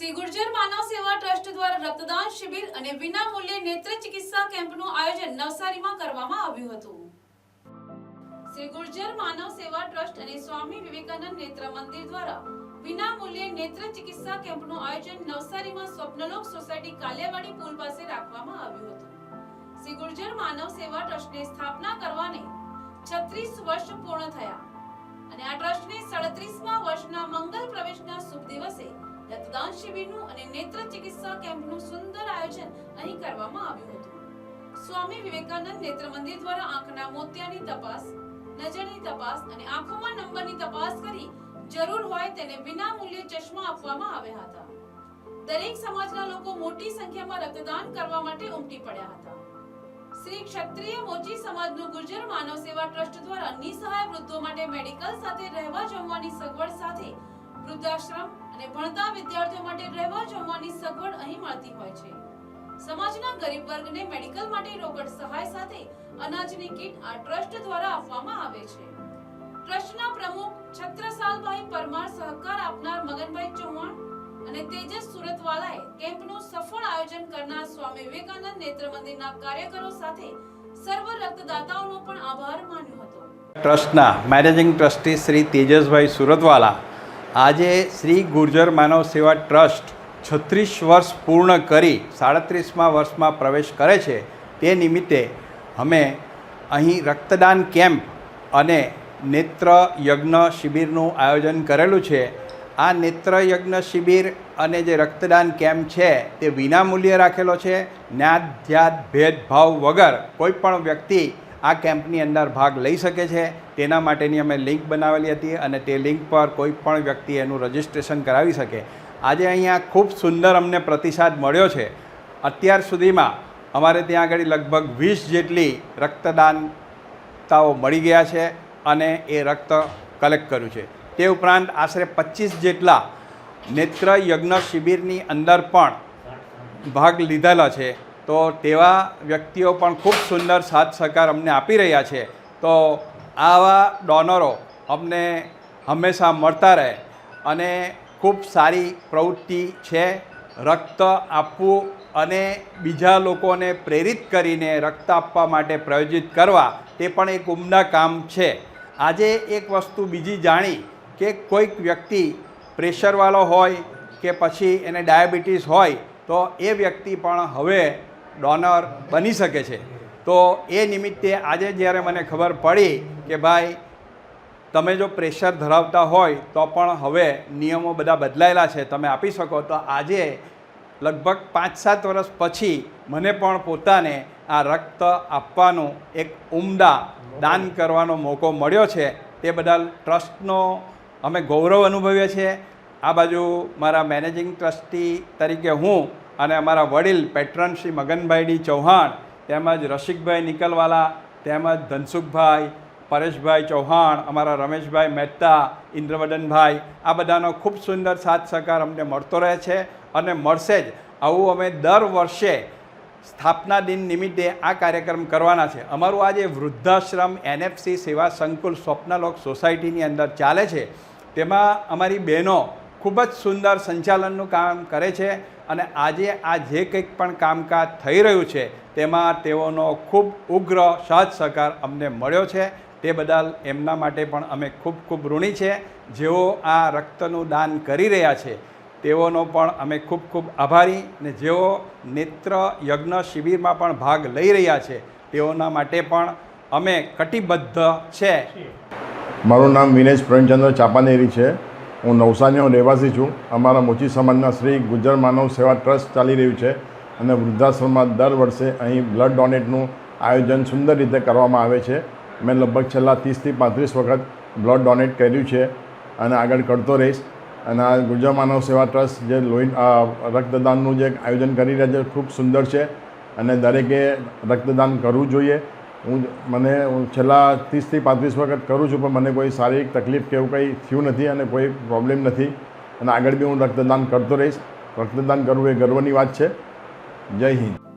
શ્રી આયોજન નવસારીમાં કરવામાં સોસાયટી કાલિયાવાડી પુલ પાસે રાખવામાં આવ્યું હતું. શ્રી ગુર્જર માનવ સેવા ટ્રસ્ટની સ્થાપના કરવાને 36 વર્ષ પૂર્ણ થયા અને આ ટ્રસ્ટને 37મા વર્ષના રક્તદાન શિબિરનું અને નેત્ર ચિકિત્સા કેમ્પનું સુંદર આયોજન અહીં કરવામાં આવ્યું હતું. સ્વામી વિવેકાનંદ નેત્ર મંદિર દ્વારા આંખના મોતિયાની તપાસ, નજરની તપાસ અને આંખોમાં નંબરની તપાસ કરી જરૂર હોય તેને વિના મૂલ્યે ચશ્મા આપવામાં આવ્યા હતા. દરેક સમાજના લોકો મોટી સંખ્યામાં રક્તદાન કરવા માટે ઉમટી પડ્યા હતા. શ્રી ક્ષત્રિય મોચી સમાજનું ગુર્જર માનવ સેવા ટ્રસ્ટ દ્વારા નિસહાય વૃદ્ધો માટે મેડિકલ સાથે રહેવા જમવાની સગવડ સાથે વૃદ્ધાશ્રમ અને ભણતા વિદ્યાર્થીઓ માટે રહેવા જમવાની સગવડ અહીં મળતી હોય છે. સમાજના ગરીબ વર્ગને મેડિકલ માટે રોકડ સહાય સાથે અનાજની કીટ આ ટ્રસ્ટ દ્વારા આપવામાં આવે છે. ટ્રસ્ટના પ્રમુખ છત્રસાલભાઈ પરમાર સહકાર આપનાર મગનભાઈ ચૌહાણ અને તેજસ સુરતવાલાએ કેમ્પનું સફળ આયોજન કરનાર સ્વામી વિવેકાનંદ નેત્ર મંદિરના કાર્યકરો સાથે સર્વ રક્તદાતાઓનો પણ આભાર માન્યો હતો. ટ્રસ્ટના મેનેજિંગ ટ્રસ્ટી શ્રી તેજસભાઈ સુરતવાલા આજે શ્રી ગુર્જર માનવ સેવા ટ્રસ્ટ છત્રીસ વર્ષ પૂર્ણ કરી સાડત્રીસમાં વર્ષમાં પ્રવેશ કરે છે. તે નિમિત્તે અમે અહીં રક્તદાન કેમ્પ અને નેત્ર યજ્ઞ શિબિરનું આયોજન કરેલું છે. આ નેત્ર યજ્ઞ શિબિર અને જે રક્તદાન કેમ્પ છે તે વિનામૂલ્યે રાખેલો છે. જ્ઞાત ભેદભાવ વગર કોઈ પણ વ્યક્તિ આ કેમ્પની અંદર ભાગ લઈ શકે છે. તેના માટેની અમે લિંક બનાવેલી હતી અને તે લિંક પર કોઈ પણ વ્યક્તિ એનું રજિસ્ટ્રેશન કરાવી શકે. આજે અહીંયા ખૂબ સુંદર અમને પ્રતિસાદ મળ્યો છે. અત્યાર સુધીમાં અમારે ત્યાં આગળ લગભગ વીસ જેટલી રક્તદાનતાઓ મળી ગયા છે અને એ રક્ત કલેક્ટ કર્યું છે. તે ઉપરાંત આશરે પચીસ જેટલા નેત્ર યજ્ઞ શિબિરની અંદર પણ ભાગ લીધેલા છે. તો તેવા વ્યક્તિઓ પણ ખૂબ સુંદર સાથ સહકાર અમને આપી રહ્યા છે. તો આવા ડોનરો અમને હંમેશા મળતા રહે અને ખૂબ સારી પ્રવૃત્તિ છે રક્ત આપવું અને બીજા લોકોને પ્રેરિત કરીને રક્ત આપવા માટે પ્રયોજિત કરવા તે પણ એક ઉમદા કામ છે. આજે એક વસ્તુ બીજી જાણી કે કોઈક વ્યક્તિ પ્રેશરવાળો હોય કે પછી એને ડાયાબિટીસ હોય તો એ વ્યક્તિ પણ હવે ડોનર બની શકે છે. તો એ નિમિત્તે આજે જ્યારે મને ખબર પડી કે ભાઈ, તમે જો પ્રેશર ધરાવતા હોય તો પણ હવે નિયમો બધા બદલાયેલા છે, તમે આપી શકો. તો આજે લગભગ પાંચ સાત વર્ષ પછી મને પણ પોતાને આ રક્ત આપવાનું એક ઉમદા દાન કરવાનો મોકો મળ્યો છે. તે બદલ ટ્રસ્ટનો અમે ગૌરવ અનુભવીએ છીએ. આ બાજુ મારા મેનેજિંગ ટ્રસ્ટી તરીકે હું અને અમારા વડીલ પેટ્રન શ્રી મગનભાઈની ચૌહાણ, તેમજ રસિકભાઈ નિકલવાલા, તેમજ ધનસુખભાઈ, પરેશભાઈ ચૌહાણ, અમારા રમેશભાઈ મહેતા, ઇન્દ્રવદનભાઈ, આ બધાનો ખૂબ સુંદર સાથ સહકાર અમને મળતો રહે છે અને મળશે જ. આવું અમે દર વર્ષે સ્થાપના દિન નિમિત્તે આ કાર્યક્રમ કરવાના છે. અમારું આજે વૃદ્ધાશ્રમ એનએફસી સેવા સંકુલ સ્વપ્નલોક સોસાયટીની અંદર ચાલે છે. તેમાં અમારી બહેનો ખૂબ જ સુંદર સંચાલનનું કામ કરે છે અને આજે આ જે કંઈક પણ કામકાજ થઈ રહ્યું છે, તેમાં તેઓનો ખૂબ ઉગ્ર સહજ સહકાર અમને મળ્યો છે. તે બદલ એમના માટે પણ અમે ખૂબ ખૂબ ઋણી છે. જેઓ આ રક્તનું દાન કરી રહ્યા છે, તેઓનો પણ અમે ખૂબ ખૂબ આભારી ને જેઓ નેત્ર યજ્ઞ શિબિરમાં પણ ભાગ લઈ રહ્યા છે, તેઓના માટે પણ અમે કટિબદ્ધ છે. મારું નામ વિનેશ પ્રેમચંદ્ર ચાપાનેરી છે. હું નવસારીનો રહેવાસી છું. અમારા મોચી સમાજના શ્રી ગુજર માનવ સેવા ટ્રસ્ટ ચાલી રહ્યું છે અને વૃદ્ધાશ્રમમાં દર વર્ષે અહીં બ્લડ ડોનેટનું આયોજન સુંદર રીતે કરવામાં આવે છે. મેં લગભગ છેલ્લા ત્રીસથી પાંત્રીસ વખત બ્લડ ડોનેટ કર્યું છે અને આગળ કરતો રહીશ. અને આ ગુર્જર માનવ સેવા ટ્રસ્ટ જે લોહી રક્તદાનનું જે આયોજન કરી રહ્યા છે, ખૂબ સુંદર છે અને દરેકે રક્તદાન કરવું જોઈએ. હું મને હું છેલ્લા ત્રીસથી પાંત્રીસ વખત કરું છું, પણ મને કોઈ શારીરિક તકલીફ કે એવું કંઈ થયું નથી અને કોઈ પ્રોબ્લેમ નથી. અને આગળ બી હું રક્તદાન કરતો રહીશ. રક્તદાન કરવું એ ગર્વની વાત છે. જય હિન્દ.